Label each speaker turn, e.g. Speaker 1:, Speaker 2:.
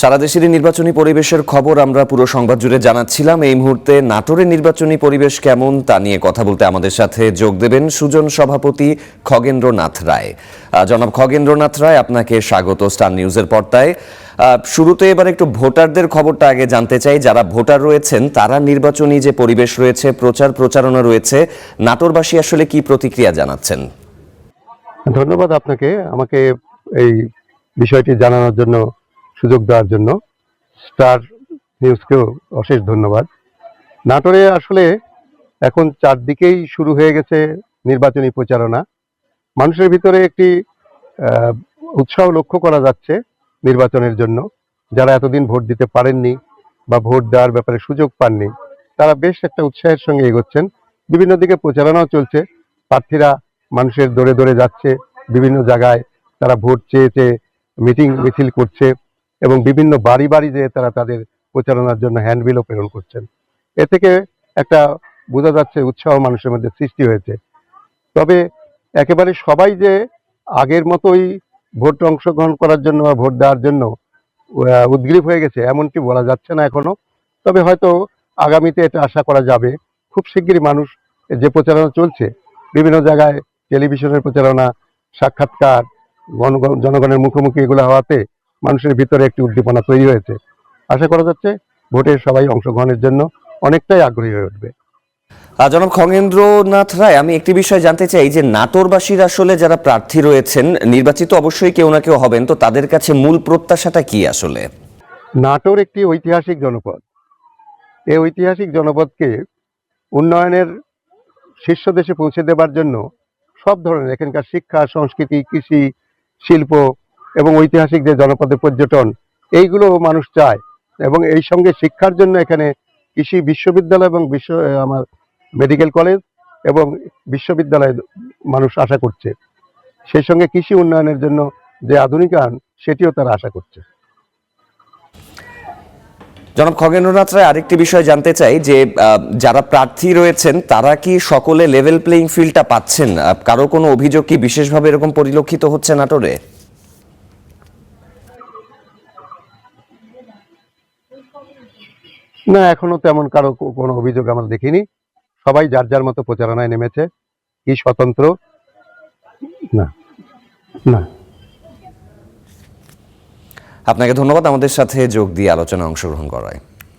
Speaker 1: সারা দেশেরই নির্বাচনী পরিবেশের খবর আমরা পুরো সংবাদ জুড়ে জানাচ্ছিলাম। এই মুহূর্তে নাটোরের নির্বাচনী পরিবেশ কেমন তা নিয়ে কথা বলতে আমাদের সাথে যোগ দেবেন সুজন সভাপতি খগেন্দ্রনাথ রায়। জনাব খগেন্দ্রনাথ রায়, আপনাকে স্বাগত স্টার নিউজের পর্দায়। শুরুতে এবার একটু ভোটারদের খবরটা আগে জানতে চাই। যারা ভোটার রয়েছেন, তারা নির্বাচনী যে পরিবেশ রয়েছে, প্রচার প্রচারণা রয়েছে, নাটোরবাসী আসলে কি প্রতিক্রিয়া জানাচ্ছেন?
Speaker 2: ধন্যবাদ আপনাকে। আমাকে এই বিষয়টি জানানোর জন্য সুযোগ দেওয়ার জন্য স্টার নিউজকেও অশেষ ধন্যবাদ। নাটোরে আসলে এখন চারদিকেই শুরু হয়ে গেছে নির্বাচনী প্রচারণা। মানুষের ভিতরে একটি উৎসাহ লক্ষ্য করা যাচ্ছে নির্বাচনের জন্য। যারা এতদিন ভোট দিতে পারেননি বা ভোট দেওয়ার ব্যাপারে সুযোগ পাননি, তারা বেশ একটা উৎসাহের সঙ্গে এগোচ্ছেন। বিভিন্ন দিকে প্রচারণাও চলছে। প্রার্থীরা মানুষের দৌড়ে দৌড়ে যাচ্ছে। বিভিন্ন জায়গায় তারা ভোট চেয়ে চেয়ে মিটিং মিছিল করছে। এবং বিভিন্ন বাড়ি বাড়ি যেয়ে তারা তাদের প্রচারণার জন্য হ্যান্ডবিলও প্রেরণ করছেন। এ থেকে একটা বোঝা যাচ্ছে উৎসাহ মানুষের মধ্যে সৃষ্টি হয়েছে। তবে একেবারে সবাই যে আগের মতোই ভোট অংশগ্রহণ করার জন্য বা ভোট দেওয়ার জন্য উদ্গ্রীব হয়ে গেছে, এমনটি বলা যাচ্ছে না এখনও। তবে হয়তো আগামীতে এটা আশা করা যাবে। খুব শিগগিরই মানুষ যে প্রচারণা চলছে, বিভিন্ন জায়গায় টেলিভিশনের প্রচারণা, সাক্ষাৎকার জনগণের মুখোমুখি এগুলো হওয়াতে মানুষের ভিতরে একটি উদ্দীপনা তৈরি হয়েছে। আশা করা যাচ্ছে ভোটে সবাই অংশগ্রহণের জন্য অনেকটাই আগ্রহী হয়ে উঠবে।
Speaker 1: জনাব খগেন্দ্রনাথ রায় আমি একটি বিষয় জানতে চাই যে নাটোরবাসীর আসলে যারা প্রার্থী রয়েছেন নির্বাচিত অবশ্যই কেউ না কেউ হবেন তো তাদের কাছে মূল প্রত্যাশাটা কি আসলে?
Speaker 2: নাটোর একটি ঐতিহাসিক জনপদ। এই ঐতিহাসিক জনপদকে উন্নয়নের শীর্ষ দেশে পৌঁছে দেবার জন্য সব ধরনের এখানকার শিক্ষা সংস্কৃতি কৃষি শিল্প এবং ঐতিহাসিক যে জনপদে পর্যটন, এইগুলো মানুষ চায়। এবং এই সঙ্গে শিক্ষার জন্য এখানে কৃষি বিশ্ববিদ্যালয় এবং বিশ্ব আমার মেডিকেল কলেজ এবং বিশ্ববিদ্যালয় মানুষ আশা করছে। সেই সঙ্গে কৃষি উন্নয়নের জন্য যে আধুনিকায়ন, সেটিও তারা আশা করছে।
Speaker 1: জনাব খগেন্দ্রনাথ রায়, আরেকটি বিষয় জানতে চাই যে যারা প্রার্থী রয়েছেন, তারা কি সকলে লেভেল প্লেইং ফিল্ডটা পাচ্ছেন? কারও কোনো অভিযোগ কি বিশেষভাবে এরকম পরিলক্ষিত হচ্ছে নাটোরে?
Speaker 2: না, এখনও তেমন কারও কোনো অভিযোগ আমরা দেখিনি। সবাই যার যার মতো প্রচারণায় নেমেছে। কি স্বতন্ত্র? না। না।
Speaker 1: আপনাকে ধন্যবাদ আমাদের সাথে যোগ দিয়ে আলোচনা অংশগ্রহণ করায়।